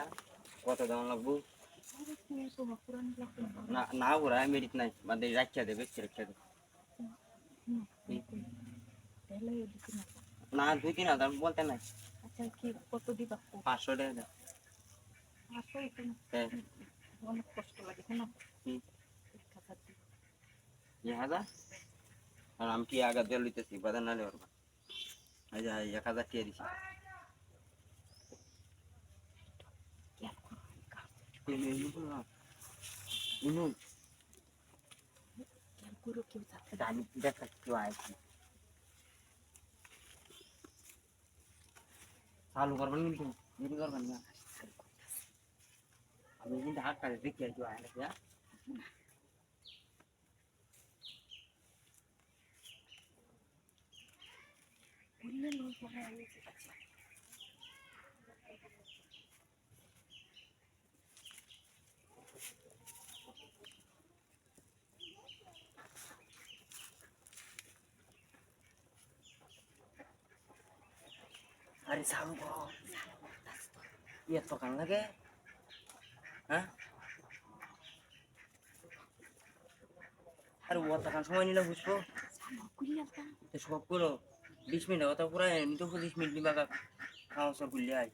আচ্ছা কত দাম লাগবো আরে কি তোমার পুরানি লাগবে না না না ওরা মেরিট নাই মানে রাখা দেবে রাখা দেবে তাহলে এদিকে না না দুই তিন হাজার বলতে নাই আচ্ছা কি কত দিবা পাঁচশো টাকা দাও। আসো এখানে হ্যাঁ অনেক কষ্ট লাগে শোনো হুম। এক হাজার দিবা এক হাজার আর আমি কি আগে দিয়ে লইতেছি বাজার নালে পারবা এই যে এক হাজার টিয়া দিছি ইনু কেন করো কেউ যাচ্ছে এটা আমি দেখাচ্ছি কেউ আইছি চালু করবেন কিন্তু দেরি করবেন না আমি কিন্তু হাত কাটে দেখি আর কেউ আয় না হ্যাঁ বললে লোক আরে চালু করো ইয়ে তো কান লাগে হ্যাঁ আরে ও তখন সময় নিলে বুঝব তো সব করো বিশ মিনিট কথা পুরো এমনি তো পঁচিশ মিনিট নিবা খাওয়া সব করলে আয়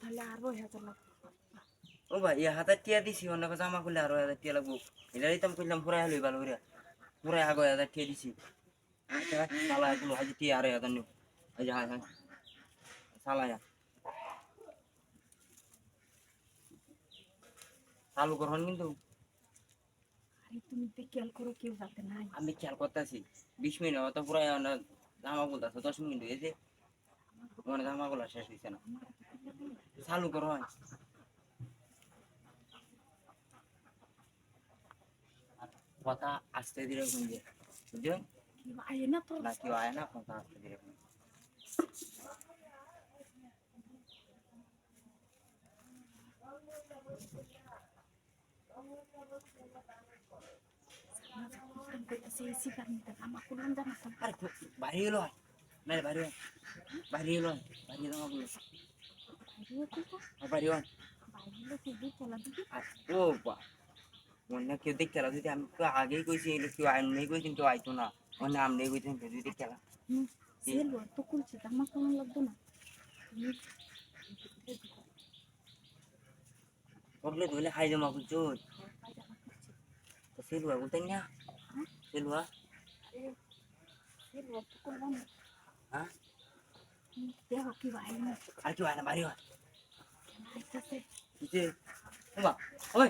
তাহলে আরও ও ভাই ইয়া হাজার টিয়া দিছি অন্য জামা করলে আরও হাজার টিয়া লাগবো এটা দিতাম করলাম পুরাই হলো ভালো করে পুরাই আগে হাজার টিয়া দিছি সালা এগুলো হাজার টিয়া আড়াই হাজার নিও এই যে চালু করুন কিন্তু। আরে তুমি তো খেয়াল করো কেউ যাতে নাই। আমি খেয়াল করতেছি। বিশ মিনিট অত পুরাই জামা বলতেছে দশ মিনিট হয়েছে। মানে জামা গুলো শেষ হয়েছে না। চালু করো হয় কথা আস্তে শুনছে বুঝছ কেউ আয় না তো কেউ আয় না কথা আস্তে ধীরে বাইরে না বাইরে বাইরে বাইরে জামা বাইরে তো বাইরে বাইরে যদি আমি তো আগেই কইছি এগুলো কেউ আইন নেই কইছি কেউ আইতো না অন্য আমি নেই কইছি যদি দেখতে হুম সেলো তো কুলছে জামা কেমন লাগবে না বললে ধরলে খাই জমা বুঝছ তো সেলুয়া বলতেন না সেলুয়া সেলো তো করলাম হ্যাঁ দেহ কি বাইরে না আর কেউ আয় না বাড়ি হয় আইতেছে যে বাবা ওই